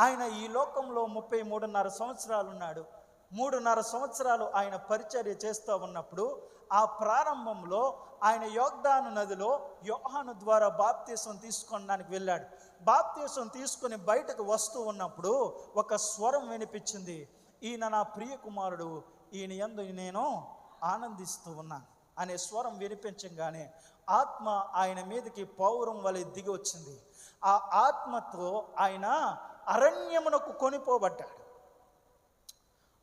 ఆయన ఈ లోకంలో ముప్పై మూడున్నర సంవత్సరాలు ఉన్నాడు మూడున్నర సంవత్సరాలు ఆయన పరిచర్య చేస్తూ ఉన్నప్పుడు ఆ ప్రారంభంలో ఆయన యోగ్దాను నదిలో యోహాను ద్వారా బాప్తీసం తీసుకోవడానికి వెళ్ళాడు. బాప్తీసం తీసుకొని బయటకు వస్తూ ఉన్నప్పుడు ఒక స్వరం వినిపించింది. ఈయన నా ప్రియ కుమారుడు ఈయన ఎందు నేను ఆనందిస్తూ ఉన్నాను. అనే స్వరం వినిపించగానే ఆత్మ ఆయన మీదకి పౌరం వలె దిగి వచ్చింది. ఆ ఆత్మతో ఆయన అరణ్యమునకు కొనిపోబడ్డాడు.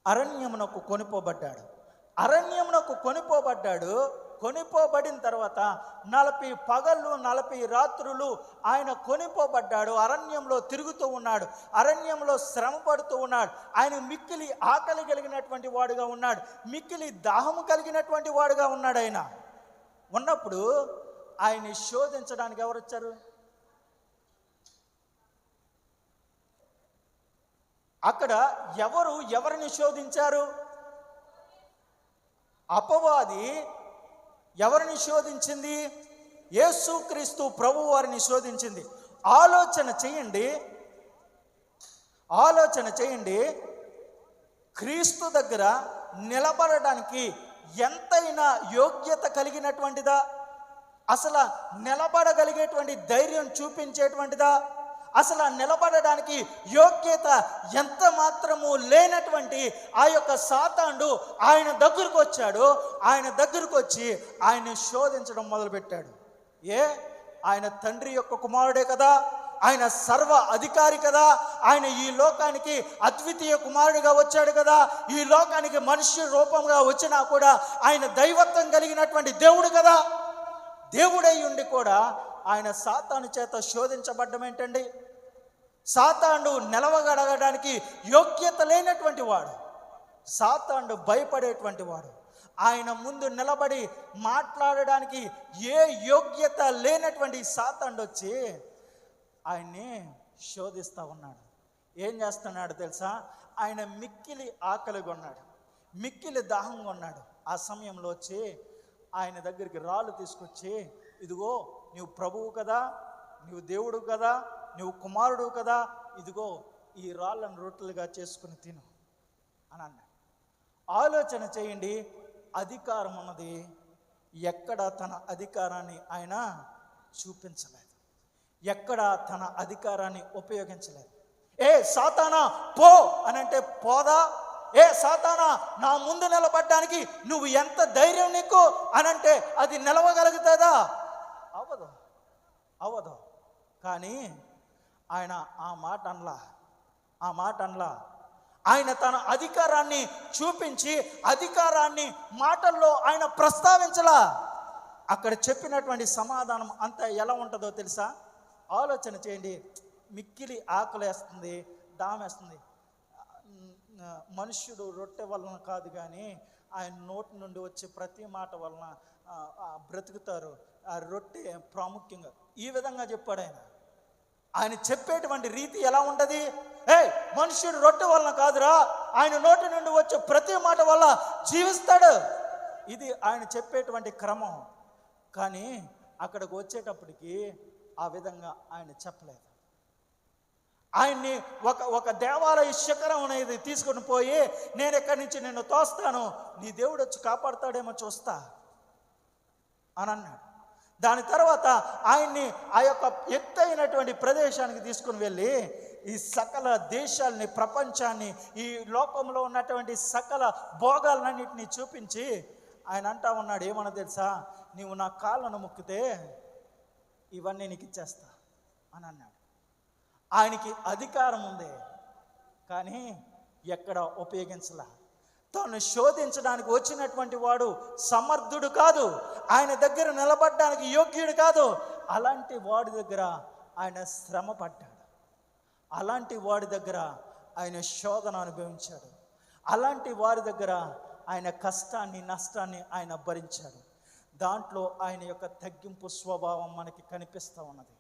అరణ్యమునకు కొనిపోబడ్డాడు. అరణ్యమునకు కొనిపోబడ్డాడు. కొనిపోబడిన తర్వాత నలభై పగళ్ళు నలభై రాత్రులు ఆయన కొనిపోబడ్డాడు. అరణ్యంలో తిరుగుతూ ఉన్నాడు. అరణ్యంలో శ్రమ పడుతూ ఉన్నాడు. ఆయన మిక్కిలి ఆకలి కలిగినటువంటి వాడుగా ఉన్నాడు. మిక్కిలి దాహము కలిగినటువంటి వాడుగా ఉన్నాడు ఆయన. ఉన్నప్పుడు ఆయన్ని శోధించడానికి ఎవరు వచ్చారు అక్కడ ఎవరు ఎవరిని శోధించారు? అపవాది ఎవరిని శోధించింది? యేసుక్రీస్తు ప్రభు వారిని శోధించింది. ఆలోచన చేయండి. ఆలోచన చేయండి. క్రీస్తు దగ్గర నిలబడడానికి ఎంతైనా యోగ్యత కలిగినటువంటిదా? అసలు నిలబడగలిగేటువంటి ధైర్యం చూపించేటువంటిదా? అసలు నిలబడడానికి యోగ్యత ఎంత మాత్రము లేనటువంటి ఆ యొక్క సాతాండు ఆయన దగ్గరకు వచ్చాడు. ఆయన దగ్గరకు వచ్చి ఆయన శోధించడం మొదలుపెట్టాడు. ఏ? ఆయన తండ్రి యొక్క కుమారుడే కదా. ఆయన సర్వ అధికారి కదా. ఆయన ఈ లోకానికి అద్వితీయ కుమారుడిగా వచ్చాడు కదా. ఈ లోకానికి మనుష్య రూపంగా వచ్చినా కూడా ఆయన దైవత్వం కలిగినటువంటి దేవుడు కదా. దేవుడై ఉండి కూడా ఆయన సాతాను చేత శోధించబడ్డం ఏంటండి? సాతాండు నిలవగడగడానికి యోగ్యత లేనటువంటి వాడు. సాతాండు భయపడేటువంటి వాడు. ఆయన ముందు నిలబడి మాట్లాడడానికి ఏ యోగ్యత లేనటువంటి సాతాండు వచ్చి ఆయన్ని శోధిస్తూ ఉన్నాడు. ఏం చేస్తున్నాడు తెలుసా? ఆయన మిక్కిలి ఆకలిగా ఉన్నాడు మిక్కిలి దాహంగా ఉన్నాడు ఆ సమయంలో వచ్చి ఆయన దగ్గరికి రాళ్ళు తీసుకొచ్చి ఇదిగో నీవు ప్రభువు కదా నీవు దేవుడు కదా నువ్వు కుమారుడు కదా ఇదిగో ఈ రాళ్ళను రొట్టెలుగా చేసుకుని తిను అని అన్నాడు. ఆలోచన చేయండి అధికారం ఉన్నది. ఎక్కడ తన అధికారాన్ని ఆయన చూపించలేదు. ఎక్కడ తన అధికారాన్ని ఉపయోగించలేదు. ఏ సాతానా పో అని అంటే పోదా? ఏ సాతానా నా ముందు నిలబడ్డానికి నువ్వు ఎంత ధైర్యం నీకు అనంటే అది నిలవగలుగుతుందా? అవ్వదు అవ్వదు కానీ ఆయన ఆ మాట అనలా ఆ మాట అనలా. ఆయన తన అధికారాన్ని చూపించి అధికారాన్ని మాటల్లో ఆయన ప్రస్తావించలా. అక్కడ చెప్పినటువంటి సమాధానం అంతా ఎలా ఉంటుందో తెలుసా? ఆలోచన చేయండి. మిక్కిలి ఆకలేస్తుంది దామేస్తుంది. మనుష్యుడు రొట్టె వలన కాదు కానీ ఆయన నోటి నుండి వచ్చే ప్రతి మాట వలన బ్రతుకుతారు ఆ రొట్టె ప్రాముఖ్యంగా. ఈ విధంగా చెప్పాడు ఆయన. ఆయన చెప్పేటువంటి రీతి ఎలా ఉంటుంది? ఏ మనుషుడు రొట్టె వలన కాదురా. ఆయన నోటి నుండి వచ్చే ప్రతి మాట వల్ల జీవిస్తాడు. ఇది ఆయన చెప్పేటువంటి క్రమం. కానీ అక్కడికి వచ్చేటప్పటికి ఆ విధంగా ఆయన చెప్పలేదు. ఆయన్ని ఒక ఒక దేవాలయ శిఖరం అనేది తీసుకొని పోయి నేను ఎక్కడి నుంచి నిన్ను తోస్తాను. నీ దేవుడు వచ్చి కాపాడుతాడేమో చూస్తా. అని అన్నాడు దాని తర్వాత ఆయన్ని ఆ యొక్క ఎత్తైనటువంటి ప్రదేశానికి తీసుకుని వెళ్ళి ఈ సకల దేశాల్ని ప్రపంచాన్ని ఈ లోకంలో ఉన్నటువంటి సకల భోగాలన్నింటినీ చూపించి ఆయన అంటా ఉన్నాడు ఏమన్నా తెలుసా? నీవు నా కాళ్ళను మొక్కితే ఇవన్నీ నీకు ఇచ్చేస్తా అని అన్నాడు. ఆయనకి అధికారం ఉంది కానీ ఎక్కడ ఉపయోగించలా. తాను శోధించడానికి వచ్చినటువంటి వాడు సమర్థుడు కాదు. ఆయన దగ్గర నిలబడడానికి యోగ్యుడు కాదు. అలాంటి వాడి దగ్గర ఆయన శ్రమ పడ్డాడు. అలాంటి వాడి దగ్గర ఆయన శోధన అనుభవించాడు. అలాంటి వారి దగ్గర ఆయన కష్టాన్ని నష్టాన్ని ఆయన భరించాడు. దాంట్లో ఆయన యొక్క తగ్గింపు స్వభావం మనకి కనిపిస్తూ ఉన్నది.